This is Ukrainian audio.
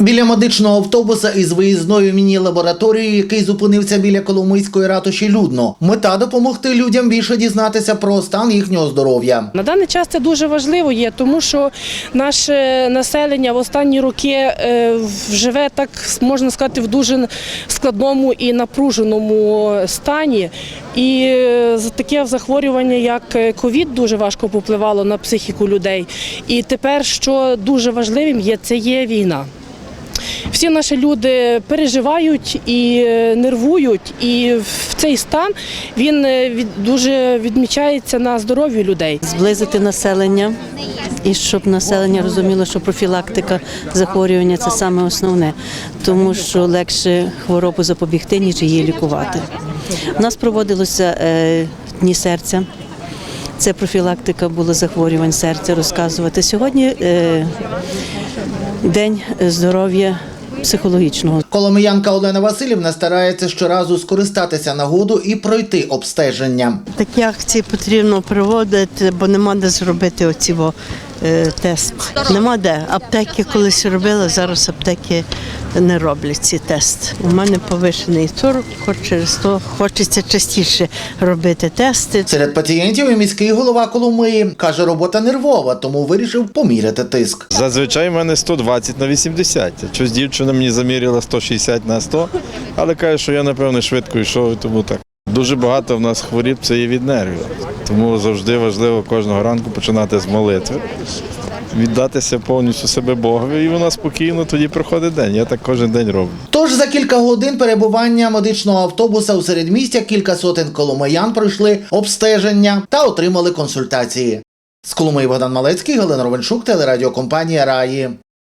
Біля медичного автобуса із виїзною міні-лабораторією, який зупинився біля Коломийської ратуші, людно. Мета допомогти людям більше дізнатися про стан їхнього здоров'я. На даний час це дуже важливо є, тому що наше населення в останні роки е, живе так, можна сказати, в дуже складному і напруженому стані. І е, таке захворювання, як е, ковід, дуже важко попливало на психіку людей. І тепер, що дуже важливим є, це є війна. Всі наші люди переживають і е, нервують, і в цей стан він е, дуже відмічається на здоров'ї людей. зблизити населення і щоб населення розуміло, що профілактика захворювання це саме основне, тому що легше хворобу запобігти, ніж її лікувати. У нас проводилося е, дні серця. Це профілактика була захворювань серця розказувати. Сьогодні день здоров'я психологічного. Коломиянка Олена Васильівна старається щоразу скористатися нагоду і пройти обстеження. Такі акції потрібно проводити, бо нема де зробити оці е, тест. Нема де. Аптеки колись робили, зараз аптеки не роблять ці тести. У мене повишений цукор, через то хочеться частіше робити тести. Серед пацієнтів і міський голова Коломиї каже, робота нервова, тому вирішив поміряти тиск. Зазвичай в мене 120 на 80. Щось дівчина мені заміряла 160 на 100, але каже, що я напевно швидко йшов, тому так. Дуже багато в нас хворіб це є від нервів. Тому завжди важливо кожного ранку починати з молитви, віддатися повністю себе Богові, і вона спокійно тоді проходить день. Я так кожен день роблю. Тож за кілька годин перебування медичного автобуса у середмістя кілька сотень коломиян пройшли обстеження та отримали консультації. З Коломиї Богдан Малецький, Галина Ровеншук, телерадіокомпанія Раї.